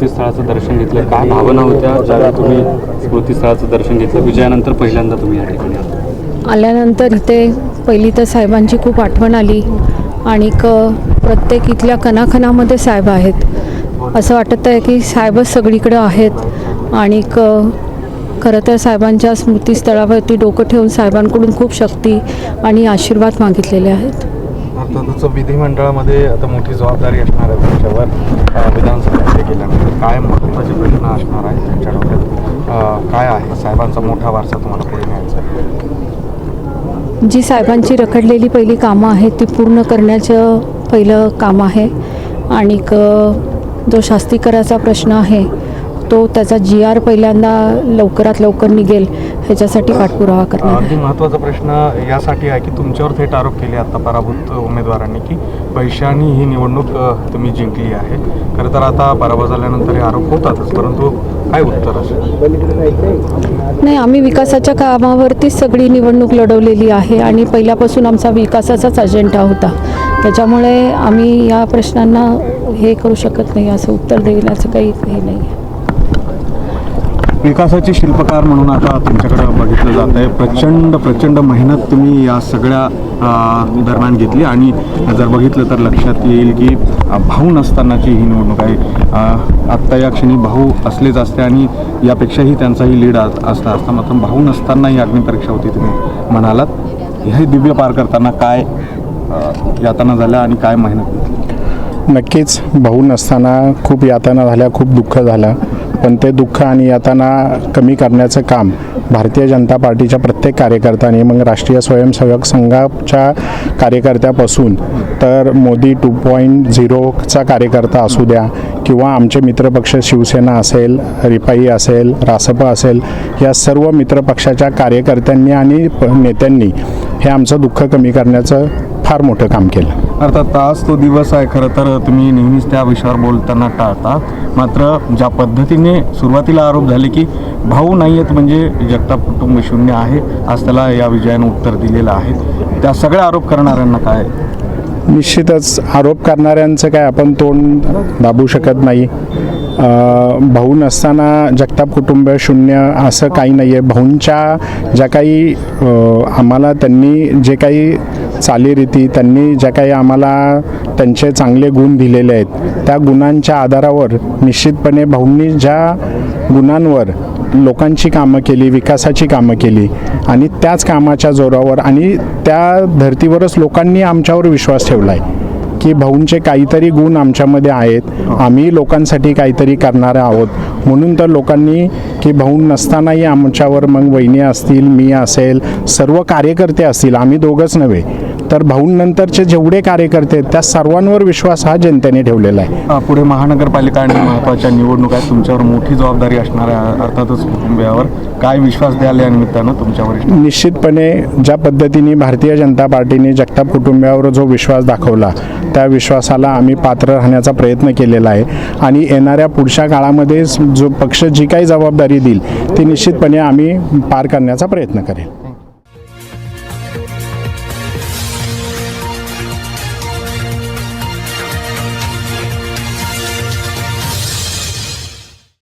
स्मृतीस्थळाचं दर्शन घेतलं. काय भावना होत्या ज्यावेळी तुम्ही स्मृतीस्थळाचं दर्शन घेतलं? विजयानंतर पहिल्यांदा तुम्ही या ठिकाणी आलात? आल्यानंतर इथे पहिली तर साहेबांची खूप आठवण आली आणि क प्रत्येक इथल्या कणाकणामध्ये साहेब आहेत. असं वाटत आहे की साहेबच सगळीकडे आहेत आणि क खरं तर साहेबांच्या स्मृतीस्थळावरती डोकं ठेवून साहेबांकडून खूप शक्ती आणि आशीर्वाद मागितलेले आहेत. अर्थातच विधिमंडळामध्ये आता मोठी जबाबदारी असणार आहे तुमच्यावर. अ, गेल्यानंतर काय महत्त्वाचे प्रश्न असणार आहे त्यांच्या डोक्यात? काय आहे? साहेबांचा मोठा वारसा तुम्हाला पुढे न्यायचा आहे. जी साहेबांची रखडलेली पहिली कामं आहेत ती पूर्ण करण्याचं पहिलं काम आहे. आणि जो शास्तीकराचा प्रश्न आहे तो त्याचा जी आर पहिल्यांदा लवकरात लवकर निघेल. ह्याच्यासाठी पाठपुरावा करणार. आहे अगदी महत्त्वाचा प्रश्न यासाठी आहे की तुमच्यावर थेट आरोप केले आता पराभूत उमेदवारांनी की पैशांनी ही निवडणूक तुम्ही जिंकली आहे. खरं तर आता पराभव झाल्यानंतर हे आरोप होतातच परंतु काय उत्तर असेल? नाही आम्ही विकासाच्या कामावरतीच सगळी निवडणूक लढवलेली आहे आणि पहिल्यापासून आमचा विकासाचाच अजेंडा होता. त्याच्यामुळे आम्ही या प्रश्नांना हे करू शकत नाही असं उत्तर देण्याचं काही हे नाही आहे. विकासाचे शिल्पकार म्हणून आता तुमच्याकडे बघितलं जात आहे. प्रचंड प्रचंड मेहनत तुम्ही या सगळ्या दरम्यान घेतली. आणि जर बघितलं तर लक्षात येईल की भाऊ नसतानाची ही निवडणूक आहे. आत्ता या क्षणी भाऊ असलेच असते आणि यापेक्षाही त्यांचाही लीड असता असता मात्र भाऊ नसताना ही अग्निपरीक्षा होती तुम्ही म्हणालात. हे दिव्य पार करताना काय यातना झाल्या आणि काय मेहनत नक्कीच भाऊ नसताना खूप यातना झाल्या खूप दुःख झालं. पण ते दुःख आणि यातना कमी करण्याचं काम भारतीय जनता पार्टीच्या प्रत्येक कार्यकर्त्यांनी मग राष्ट्रीय स्वयंसेवक संघाच्या कार्यकर्त्यापासून तर मोदी टू पॉईंट झिरोचा कार्यकर्ता असू द्या किंवा आमचे मित्रपक्ष शिवसेना असेल रिपाई असेल रासप असेल या सर्व मित्रपक्षाच्या कार्यकर्त्यांनी आणि प- नेत्यांनी हे आमचं दुःख कमी करण्याचं फार मोठं काम केलं. अर्थात आज तो दिवस आहे खरं तर तुम्ही नेहमीच त्या विषयावर बोलताना टाळता. मात्र ज्या पद्धतीने सुरुवातीला आरोप झाले की भाऊ नाही आहेत म्हणजे जगताप कुटुंब शून्य आहे आज त्याला या विजयानं उत्तर दिलेलं आहे. त्या सगळ्या आरोप करणाऱ्यांना काय? निश्चितच आरोप करणाऱ्यांचं काय आपण तोंड दाबू शकत नाही. भाऊ नसताना जगताप कुटुंब शून्य असं काही नाही आहे भाऊंच्या ज्या काही आम्हाला त्यांनी जे काही चालीरीती त्यांनी ज्या काही आम्हाला त्यांचे चांगले गुण दिलेले आहेत त्या गुणांच्या आधारावर निश्चितपणे भाऊंनी ज्या गुणांवर लोकांची कामं केली विकासाची कामं केली आणि त्याच कामाच्या जोरावर आणि त्या धर्तीवरच लोकांनी आमच्यावर विश्वास ठेवला आहे की भाऊंचे काहीतरी गुण आमच्यामध्ये आहेत आम्ही लोकांसाठी काहीतरी करणार आहोत. म्हणून तर लोकांनी की भाऊ नसतानाही आमच्यावर मग वहिनी असतील मी असेल सर्व कार्यकर्ते असतील आम्ही दोघंच नव्हे तर भाऊंनंतरचे जेवढे कार्यकर्ते आहेत त्या सर्वांवर विश्वास हा जनतेने ठेवलेला आहे. पुढे महानगरपालिका आणि महत्त्वाच्या निवडणूक आहेत. तुमच्यावर मोठी जबाबदारी असणार आहे अर्थातच कुटुंबियावर. काय विश्वास द्याल या निमित्तानं तुमच्यावर निश्चितपणे ज्या पद्धतीने भारतीय जनता पार्टीने जगताप कुटुंबियावर जो विश्वास दाखवला त्या विश्वासाला आम्ही पात्र राहण्याचा प्रयत्न केलेला आहे. आणि येणाऱ्या पुढच्या काळामध्ये जो पक्ष जी काही जबाबदारी देईल ती निश्चितपणे आम्ही पार करण्याचा प्रयत्न करेल.